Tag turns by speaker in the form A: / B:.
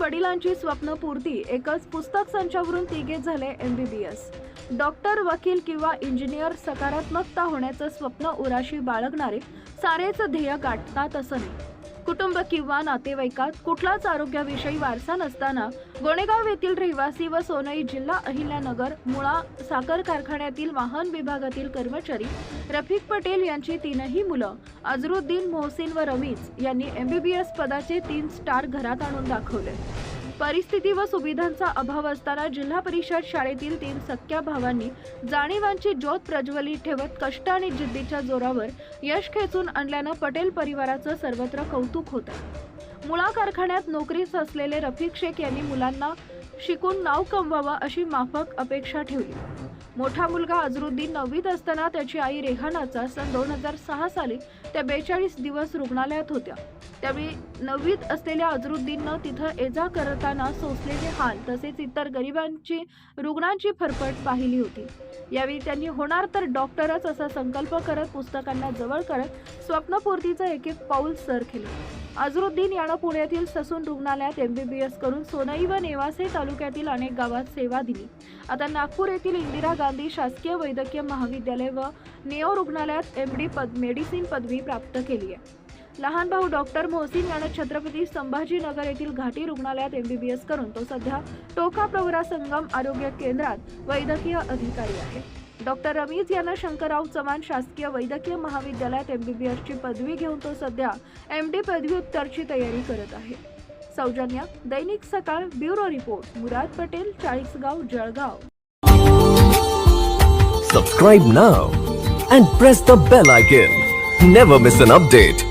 A: वडिलांची स्वप्नपूर्ती एकच पुस्तक संचावरून तिघे झाले एमबीबीएस डॉक्टर वकील किंवा इंजिनियर सकारात्मकता होण्याचं स्वप्न उराशी बाळगणारे सारेच ध्येय गाठतात असं नाही. कुटुंब किंवा नातेवाईकात कुठलाच आरोग्याविषयी वारसा नसताना गोणेगाव येथील रहिवासी व सोनई जिल्हा अहिल्यानगर मुळा साखर कारखान्यातील वाहन विभागातील कर्मचारी रफिक पटेल यांची तीनही मुलं अझरुद्दीन मोहसिन व रमीज यांनी एमबीबीएस पदाचे तीन स्टार घरात आणून दाखवले. परिस्थिती व सुविधांचा अभाव असताना जिल्हा परिषद शाळेतील तीन सख्या भावांनी जाणीवांची ज्योत प्रज्वलित ठेवत कष्ट आणि जिद्दीच्या जोरावर यश खेचून आणल्यानं पटेल परिवाराचं सर्वत्र कौतुक होतं. मुळा कारखान्यात नोकरीस असलेले रफिक शेख यांनी मुलांना शिकून नाव कमवावं अशी माफक अपेक्षा ठेवली. मोठा मुलगा अजरुद्दीन नववीत असताना त्याची आई रेहानाचा सन दोन हजार सहा साली त्या बेचाळीस दिवस रुग्णालयात होत्या. त्यावेळी नववीत असलेल्या अजरुद्दीननं तिथं एजा करताना सोसलेले हाल तसेच इतर गरिबांची रुग्णांची फरफट पाहिली होती. यावेळी त्यांनी होणार तर डॉक्टरच असा संकल्प करत पुस्तकांना जवळ करत स्वप्नपूर्तीचं एक एक पाऊल सर केलं. अझरुद्दीन यानं पुण्यातील ससून रुग्णालयात एम बी बी करून सोनई व नेवासे तालुक्यातील अनेक गावात सेवा दिली. आता नागपूर येथील इंदिरा गांधी शासकीय वैद्यकीय महाविद्यालय व नेओ रुग्णालयात एम डी पद मेडिसिन पदवी प्राप्त केली आहे. लहान भाऊ डॉक्टर मोहसिन यानं छत्रपती संभाजीनगर येथील घाटी रुग्णालयात एमबीबीएस करून तो सध्या टोका प्रवरा संगम आरोग्य केंद्रात वैद्यकीय अधिकारी आहे. डॉक्टर रमीज यांना शंकरराव चव्हाण शासकीय वैद्यकीय महाविद्यालयात एमबीबीएसची पदवी घेऊन तो सध्या एम डी पदव्युत्तरची तयारी करत आहे. सौजन्य दैनिक सकाळ bureau report Murad Patel Chalisgaon Jalgaon.
B: Subscribe now and press the bell icon never miss an update